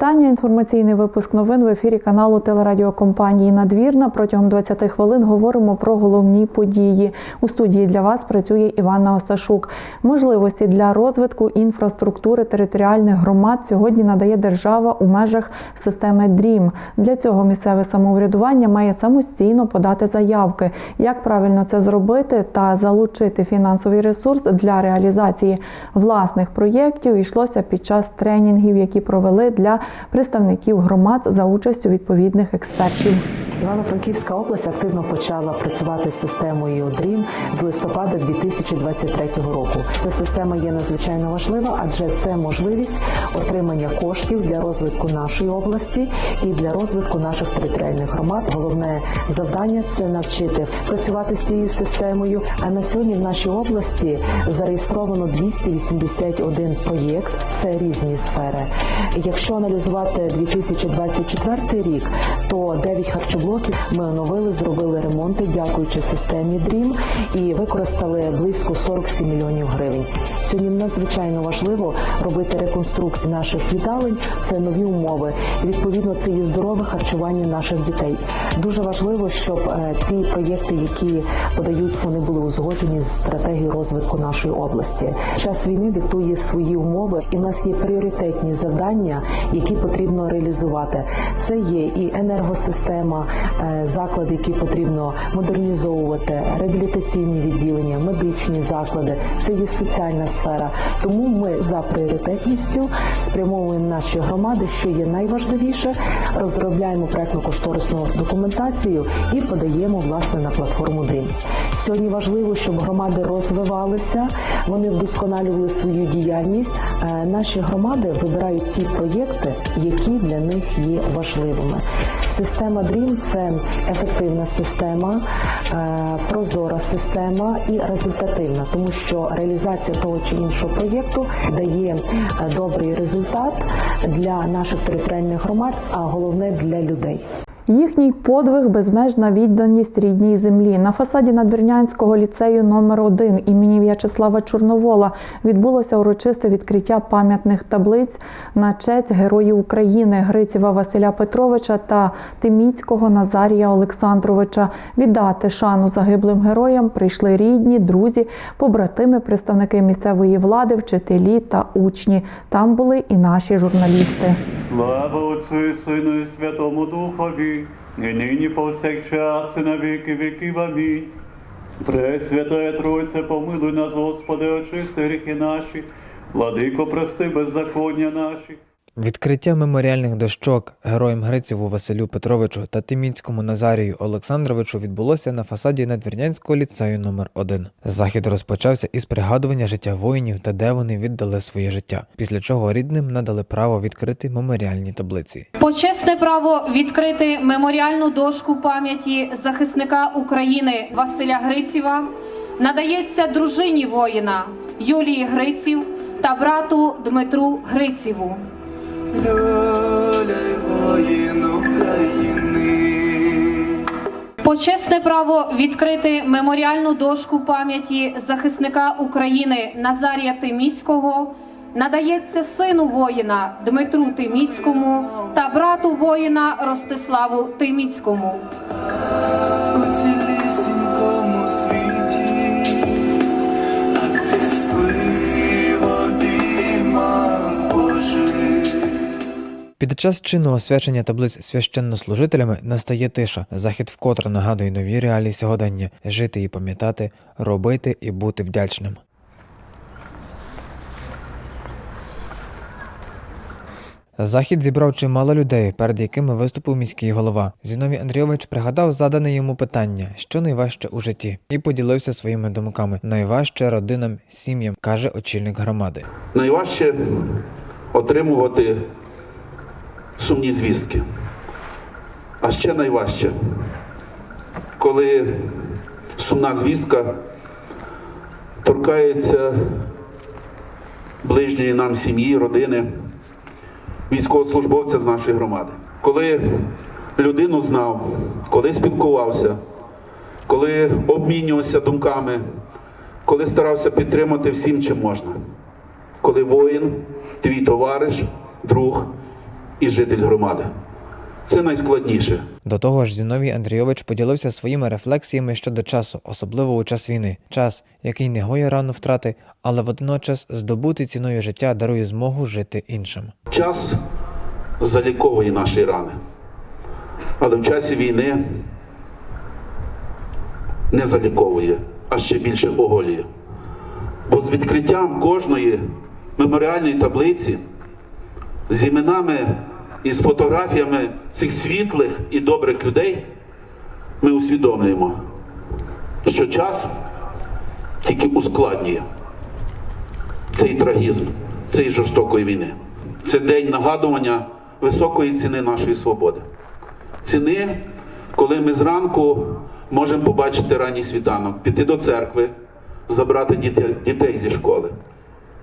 вітання. Інформаційний випуск новин в ефірі каналу телерадіокомпанії Надвірна. Протягом 20 хвилин говоримо про головні події. У студії для вас працює Іванна Осташук. Можливості для розвитку інфраструктури територіальних громад сьогодні надає держава у межах системи DREAM. Для цього місцеве самоврядування має самостійно подати заявки. Як правильно це зробити та залучити фінансовий ресурс для реалізації власних проєктів йшлося під час тренінгів, які провели для представників громад за участю відповідних експертів. Івано-Франківська область активно почала працювати з системою DREAM з листопада 2023 року. Ця система є надзвичайно важлива, адже це можливість отримання коштів для розвитку нашої області і для розвитку наших територіальних громад. Головне завдання це навчити працювати з цією системою. А на сьогодні в нашій області зареєстровано 281 проєкт. Це різні сфери. Якщо аналізувати 2024 рік, то 9 харчоблоків ми оновили, зробили ремонти, дякуючи системі DREAM і використали близько 47 мільйонів гривень. Сьогодні надзвичайно важливо робити реконструкцію наших їдалень. Це нові умови. Відповідно, це є здорове харчування наших дітей. Дуже важливо, щоб е, ті проєкти, які подаються, вони були узгоджені з стратегією розвитку нашої області. Час війни диктує свої умови, і в нас є пріоритетні завдання, які потрібно реалізувати. Це є і енергосистема, е, заклади, які потрібно модернізовувати, реабілітаційні відділення, медичні заклади. Це є соціальна сфера. Тому ми за пріоритетністю спрямовуємо наші громади, що є найважливіше. Розробляємо проектно-кошторисну документацію і подаємо власне на платформу DREAM. Сьогодні важливо, щоб громади розвивалися, вони вдосконалювали свою діяльність. Е, Наші громади вибирають ті проєкти, які для них є важливими. Система DREAM – це ефективна система, е, прозора система і результативна, тому що реалізація того чи іншого проєкту дає е, добрий результат для наших територіальних громад, а головне для людей. Їхній подвиг безмежна відданість рідній землі. На фасаді Надвірнянського ліцею номер 1 імені В'ячеслава Чорновола відбулося урочисте відкриття пам'ятних таблиць на честь героїв України Грицєва Василя Петровича та Тиміцького Назарія Олександровича. Віддати шану загиблим героям прийшли рідні, друзі, побратими, представники місцевої влади, вчителі та учні. Там були і наші журналісти. Слава Отцю і Сину і Святому Духові, і нині повсякчас і на віки віків. Амінь. Пресвятая Тройце, помилуй нас, Господи, очисти гріхи наші, владико, прости беззаконня наші. Відкриття меморіальних дощок героям Гриціву Василю Петровичу та Тимінському Назарію Олександровичу відбулося на фасаді Надвірнянського ліцею номер 1 Захід розпочався із пригадування життя воїнів та де вони віддали своє життя, після чого рідним надали право відкрити меморіальні таблиці. Почесне право відкрити меморіальну дошку пам'яті захисника України Василя Грицєва надається дружині воїна Юлії Гриців та брату Дмитру Грицєву. України. Почесне право відкрити меморіальну дошку пам'яті захисника України Назарія Тиміцького надається сину воїна Дмитру Тиміцькому та брату воїна Ростиславу Тиміцькому. Під час чинного освячення таблиць священнослужителями настає тиша. Захід вкотре нагадує нові реалії сьогодення жити і пам'ятати, робити і бути вдячним. Захід зібрав чимало людей, перед якими виступив міський голова. Зіновій Андрійович пригадав задане йому питання, що найважче у житті, і поділився своїми думками. Найважче родинам, сім'ям, каже очільник громади. Найважче отримувати сумні звістки. А ще найважче, коли сумна звістка торкається ближньої нам сім'ї, родини, військовослужбовця з нашої громади. Коли людину знав, коли спілкувався, коли обмінювався думками, коли старався підтримати всім, чим можна коли воїн, твій товариш, друг і житель громади. Це найскладніше. До того ж, Зіновій Андрійович поділився своїми рефлексіями щодо часу, особливо у час війни. Час, який не гоє рану втрати, але водночас здобути ціною життя дарує змогу жити іншим. Час заліковує наші рани. Але в часі війни не заліковує, а ще більше оголює. Бо з відкриттям кожної меморіальної таблиці з іменами і з фотографіями цих світлих і добрих людей ми усвідомлюємо, що час тільки ускладнює цей трагізм, цієї жорстокої війни. Це день нагадування високої ціни нашої свободи. Ціни, коли ми зранку можемо побачити ранній світанок, піти до церкви, забрати дітей зі школи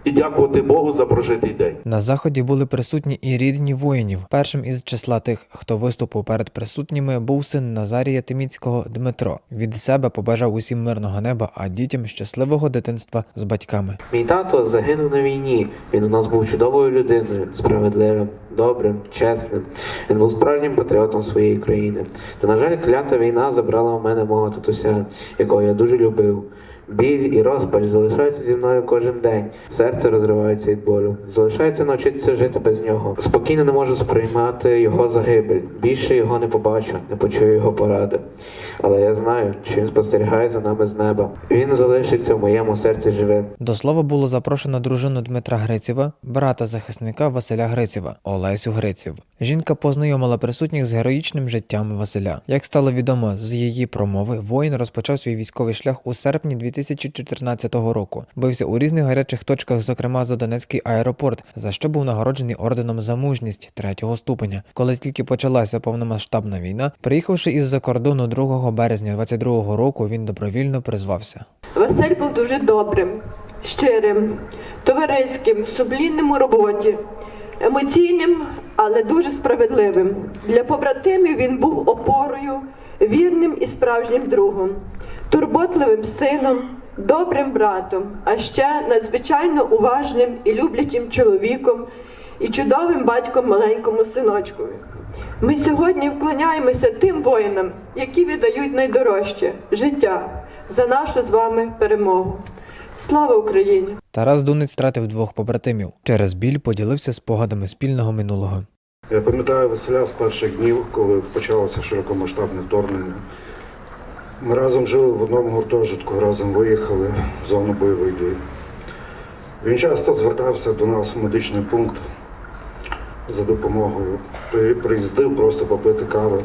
і дякувати Богу за прожитий день. На заході були присутні і рідні воїнів. Першим із числа тих, хто виступив перед присутніми, був син Назарія Тиміцького Дмитро. Від себе побажав усім мирного неба, а дітям щасливого дитинства з батьками. Мій тато загинув на війні. Він у нас був чудовою людиною, справедливим, добрим, чесним. Він був справжнім патріотом своєї країни. Та, на жаль, клята війна забрала у мене мого татуся, якого я дуже любив. Біль і розпач залишаються зі мною кожен день. Серце розривається від болю. Залишається навчитися жити без нього. Спокійно не можу сприймати його загибель. Більше його не побачу, не почую його поради. Але я знаю, що він спостерігає за нами з неба. Він залишиться в моєму серці живим. До слова було запрошено дружину Дмитра Грицєва, брата захисника Василя Грицєва, Олесю Гриців. Жінка познайомила присутніх з героїчним життям Василя. Як стало відомо з її промови, воїн розпочав свій військовий шлях у серпні 2014 року. Бився у різних гарячих точках, зокрема за Донецький аеропорт, за що був нагороджений орденом за мужність третього ступеня. Коли тільки почалася повномасштабна війна, приїхавши із-за кордону 2 березня 22 року, він добровільно призвався. Василь був дуже добрим, щирим, товариським, сумлінним у роботі, емоційним, але дуже справедливим. Для побратимів він був опорою, вірним і справжнім другом, турботливим сином, добрим братом, а ще надзвичайно уважним і люблячим чоловіком і чудовим батьком маленькому синочкові. Ми сьогодні вклоняємося тим воїнам, які віддають найдорожче життя за нашу з вами перемогу. Слава Україні! Тарас Дунець втратив двох побратимів. Через біль поділився спогадами спільного минулого. Я пам'ятаю Василя з перших днів, коли почалося широкомасштабне вторгнення. Ми разом жили в одному гуртожитку, разом виїхали в зону бойових дій. Він часто звертався до нас в медичний пункт за допомогою. Приїздив просто попити кави.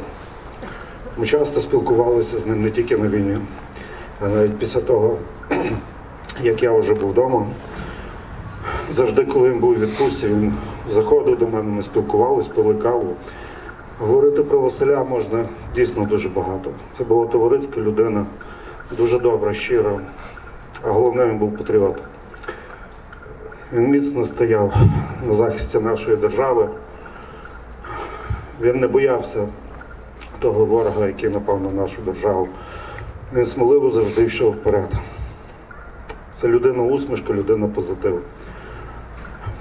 Ми часто спілкувалися з ним не тільки на війні, а навіть після того, як я вже був вдома. Завжди, коли він був у відпустці, він заходив до мене, ми спілкувалися, пили каву. Говорити про Василя можна дійсно дуже багато. Це була товариська людина, дуже добра, щира, а головне він був патріот. Він міцно стояв на захисті нашої держави. Він не боявся того ворога, який напав на нашу державу. Він сміливо завжди йшов вперед. Це людина усмішка, людина позитив.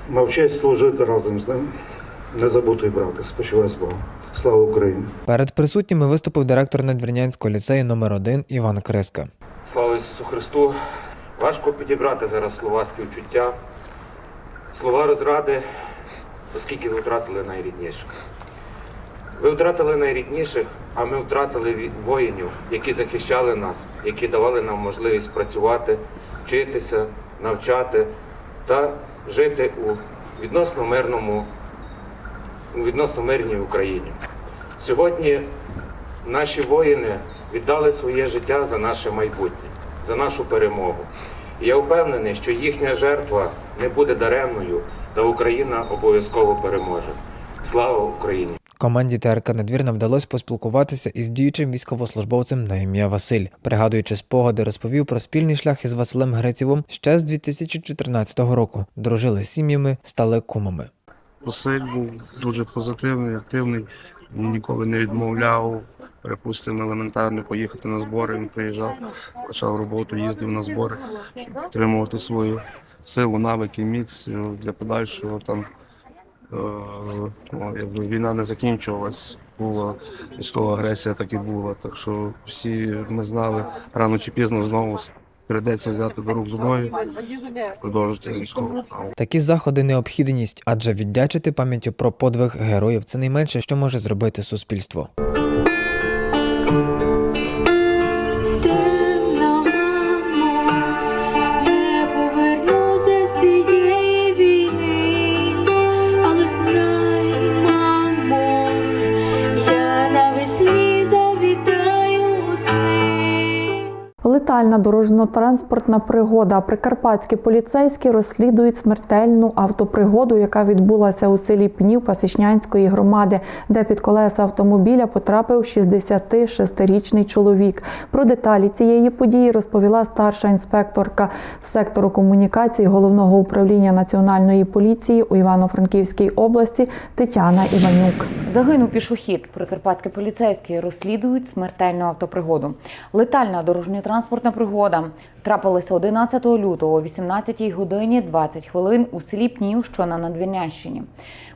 Мав честь служити разом з ним. Не забути брати. Спочивай з Богом. Слава Україні! Перед присутніми виступив директор Надвірнянського ліцею номер 1 Іван Криска. Слава Ісусу Христу! Важко підібрати зараз слова співчуття, слова розради, оскільки ви втратили найрідніших. Ви втратили найрідніших, а ми втратили воїнів, які захищали нас, які давали нам можливість працювати, вчитися, навчати та жити у відносно мирному, у відносно мирній Україні. Сьогодні наші воїни віддали своє життя за наше майбутнє, за нашу перемогу. І я впевнений, що їхня жертва не буде даремною, та Україна обов'язково переможе. Слава Україні! Команді ТРК Надвірна вдалося поспілкуватися із діючим військовослужбовцем на ім'я Василь. Пригадуючи спогади, розповів про спільний шлях із Василем Грицєвим ще з 2014 року. Дружили з сім'ями, стали кумами. Василь був дуже позитивний, активний, ніколи не відмовляв. Припустимо, елементарно поїхати на збори. Він приїжджав, почав роботу, їздив на збори, підтримувати свою силу, навики, міць е, для подальшого там ну, якби війна не закінчувалась, була військова агресія, так і була. Так що всі ми знали рано чи пізно знову прийдеться взяти до рук зброю, продовжити військову справу. Такі заходи необхідність, адже віддячити пам'яттю про подвиг героїв це найменше, що може зробити суспільство. Летальна дорожньо-транспортна пригода. Прикарпатські поліцейські розслідують смертельну автопригоду, яка відбулася у селі Пнів Пасічнянської громади, де під колеса автомобіля потрапив 66-річний чоловік. Про деталі цієї події розповіла старша інспекторка сектору комунікації головного управління національної поліції у Івано-Франківській області Тетяна Іванюк. Загинув пішохід. Прикарпатські поліцейські розслідують смертельну автопригоду. Летальна дорожньо-транспортна пригода трапилася 11 лютого о 18 годині 20 хвилин у селі Пнів, що на Надвірнянщині.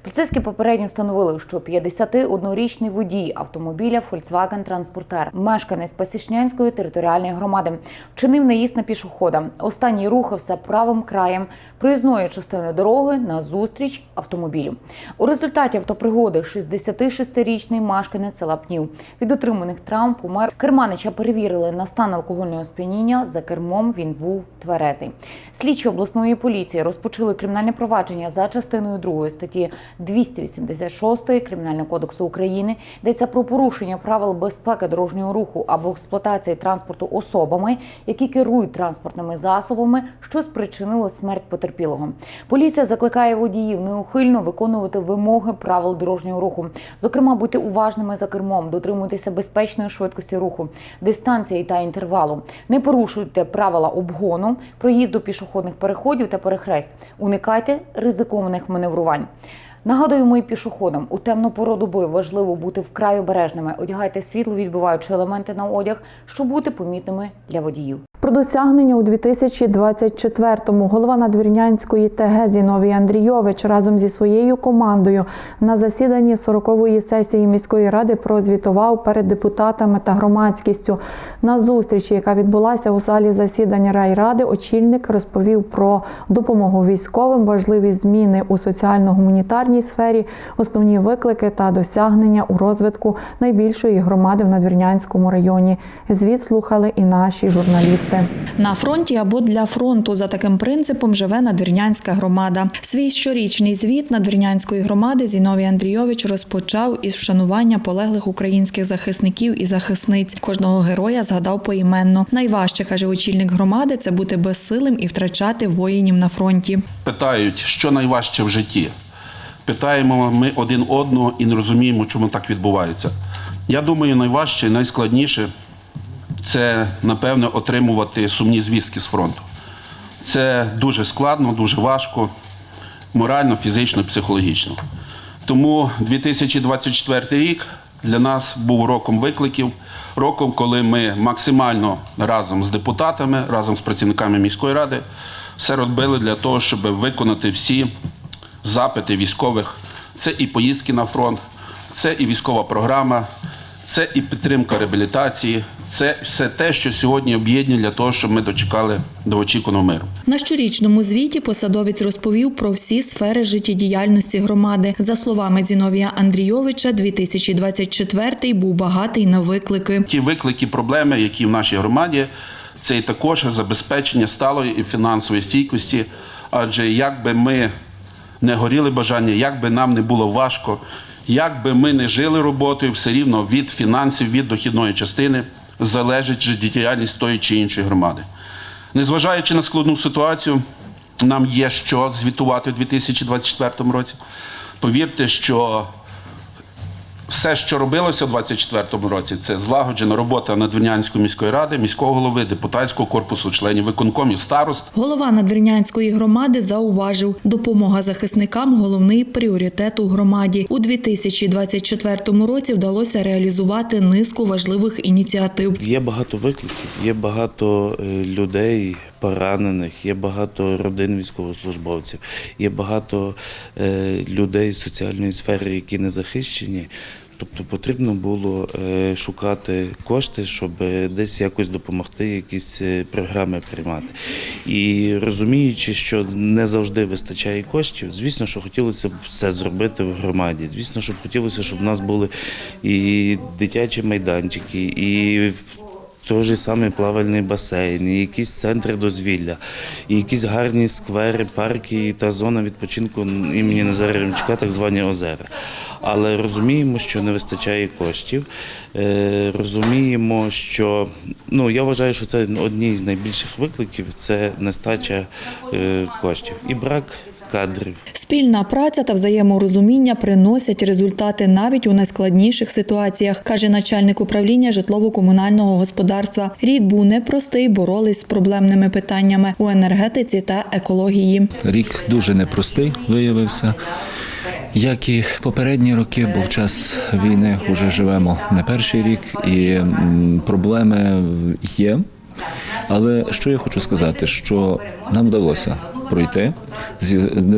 Поліцейські попередньо встановили, що 51-річний водій автомобіля Volkswagen Транспортер, мешканець Пасічнянської територіальної громади, вчинив наїзд на пішохода. Останній рухався правим краєм проїзної частини дороги на зустріч автомобілю. У результаті автопригоди 66-річний мешканець села Пнів від отриманих травм помер. Керманича перевірили на стан алкогольного сп'яніння. За кермом він був тверезий. Слідчі обласної поліції розпочали кримінальне провадження за частиною 2 статті 286 Кримінального кодексу України. Йдеться про порушення правил безпеки дорожнього руху або експлуатації транспорту особами, які керують транспортними засобами, що спричинило смерть потерпілого. Поліція закликає водіїв неухильно виконувати вимоги правил дорожнього руху. Зокрема, бути уважними за кермом, дотримуйтеся безпечної швидкості руху, дистанції та інтервалу. Не порушуйте правила обгону, проїзду пішохідних переходів та перехрест. Уникайте ризикованих маневрувань. Нагадуємо і пішоходам у темну пору доби важливо бути вкрай обережними. Одягайте світловідбиваючі елементи на одяг, щоб бути помітними для водіїв. Про досягнення у 2024-му голова Надвірнянської ТГ Зіновій Андрійович разом зі своєю командою на засіданні 40-ї сесії міської ради прозвітував перед депутатами та громадськістю. На зустрічі, яка відбулася у залі засідання райради, очільник розповів про допомогу військовим, важливі зміни у соціально-гуманітарній сфері, основні виклики та досягнення у розвитку найбільшої громади в Надвірнянському районі. Звіт слухали і наші журналісти. На фронті або для фронту за таким принципом живе надвірнянська громада. Свій щорічний звіт надвірнянської громади Зіновій Андрійович розпочав із вшанування полеглих українських захисників і захисниць. Кожного героя згадав поіменно. Найважче каже очільник громади це бути безсилим і втрачати воїнів на фронті. Питають, що найважче в житті. Питаємо ми один одного і не розуміємо, чому так відбувається. Я думаю, найважче, і найскладніше це, напевно, отримувати сумні звістки з фронту. Це дуже складно, дуже важко, морально, фізично, психологічно. Тому 2024 рік для нас був роком викликів, роком, коли ми максимально разом з депутатами, разом з працівниками міської ради все робили для того, щоб виконати всі запити військових. Це і поїздки на фронт, це і військова програма, це і підтримка реабілітації, це все те, що сьогодні об'єднує для того, щоб ми дочекали до очікуваного миру. На щорічному звіті посадовець розповів про всі сфери життєдіяльності громади. За словами Зіновія Андрійовича, 2024 був багатий на виклики. Ті виклики, проблеми, які в нашій громаді, це і також забезпечення сталої і фінансової стійкості. Адже як би ми не горіли бажання, як би нам не було важко, як би ми не жили роботою, все рівно від фінансів, від дохідної частини залежить життєдіяльність тої чи іншої громади. Незважаючи на складну ситуацію, нам є що звітувати у 2024 році. Повірте, що все, що робилося у 2024 році, це злагоджена робота Надвірнянської міської ради, міського голови, депутатського корпусу, членів виконкомів, старост. Голова Надвірнянської громади зауважив, допомога захисникам головний пріоритет у громаді. У 2024 році вдалося реалізувати низку важливих ініціатив. Є багато викликів, є багато е, людей, поранених, є багато родин військовослужбовців, є багато е, людей з соціальної сфери, які не захищені. Тобто потрібно було е, шукати кошти, щоб е, десь якось допомогти, якісь програми приймати. І розуміючи, що не завжди вистачає коштів, звісно, що хотілося б все зробити в громаді. Звісно, щоб хотілося, щоб в нас були і дитячі майданчики, і той же самий плавальний басейн, і якісь центри дозвілля, і якісь гарні сквери, парки та зона відпочинку імені Назара Ремчука, так звані озера. Але розуміємо, що не вистачає коштів. Е, Розуміємо, що ну я вважаю, що це одні з найбільших викликів це нестача е, коштів і брак кадрів. Спільна праця та взаєморозуміння приносять результати навіть у найскладніших ситуаціях, каже начальник управління житлово-комунального господарства. Рік був непростий, боролись з проблемними питаннями у енергетиці та екології. Рік дуже непростий виявився. Як і попередні роки, бо в час війни вже живемо не перший рік, і проблеми є. Але що я хочу сказати, що нам вдалося пройти,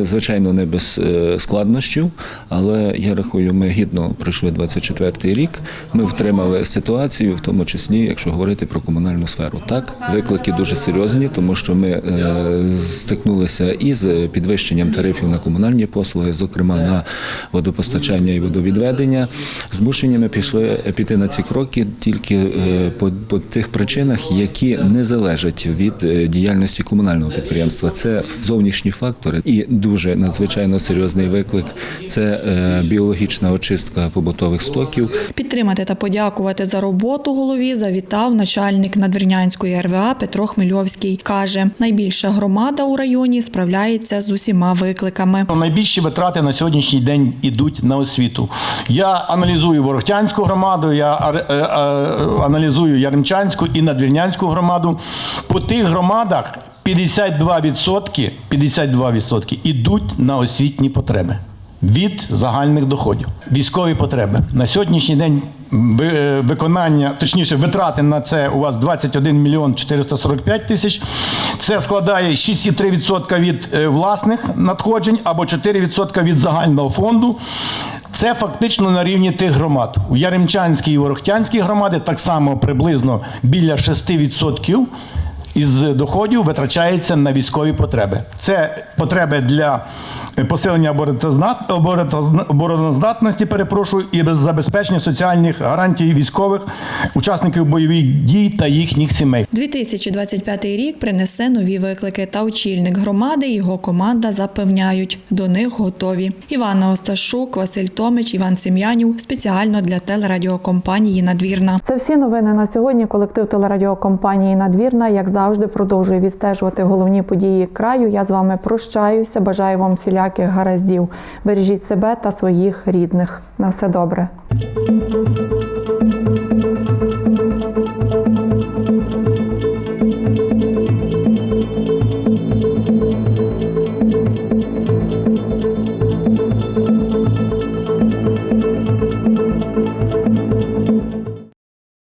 звичайно, не без е, складнощів, але я рахую, ми гідно пройшли 24-й рік. Ми втримали ситуацію, в тому числі, якщо говорити про комунальну сферу. Так, виклики дуже серйозні, тому що ми е, стикнулися із підвищенням тарифів на комунальні послуги, зокрема на водопостачання і водовідведення. Змушені ми пішли піти на ці кроки тільки е, по, по тих причинах, які не залежать від діяльності комунального підприємства. Це зовнішні фактори, і дуже надзвичайно серйозний виклик це е, біологічна очистка побутових стоків. Підтримати та подякувати за роботу голові завітав начальник надвірнянської РВА Петро Хмельовський. Каже, найбільша громада у районі справляється з усіма викликами. Найбільші витрати на сьогоднішній день ідуть на освіту. Я аналізую Ворохтянську громаду, я е, е, аналізую Яремчанську і Надвірнянську громаду. По тих громадах 52%, 52% ідуть на освітні потреби. Від загальних доходів, військові потреби на сьогоднішній день е, виконання, точніше, витрати на це у вас 21 мільйон 445 тисяч. Це складає 6,3% від е, власних надходжень або 4% від загального фонду. Це фактично на рівні тих громад. У Яремчанській і Ворохтянській громади так само приблизно біля 6% із доходів витрачається на військові потреби. Це потреби для посилення оборонозна- оборонозна- обороноздатності, перепрошую, і без забезпечення соціальних гарантій військових учасників бойових дій та їхніх сімей. 2025 рік принесе нові виклики, та очільник громади і його команда запевняють, до них готові. Іванна Осташук, Василь Томич, Іван Сем'янів спеціально для телерадіокомпанії Надвірна. Це всі новини на сьогодні. Колектив телерадіокомпанії Надвірна, як завжди, продовжує відстежувати головні події краю. Я з вами прощаюся. Бажаю вам всіляких гараздів. Бережіть себе та своїх рідних. На все добре.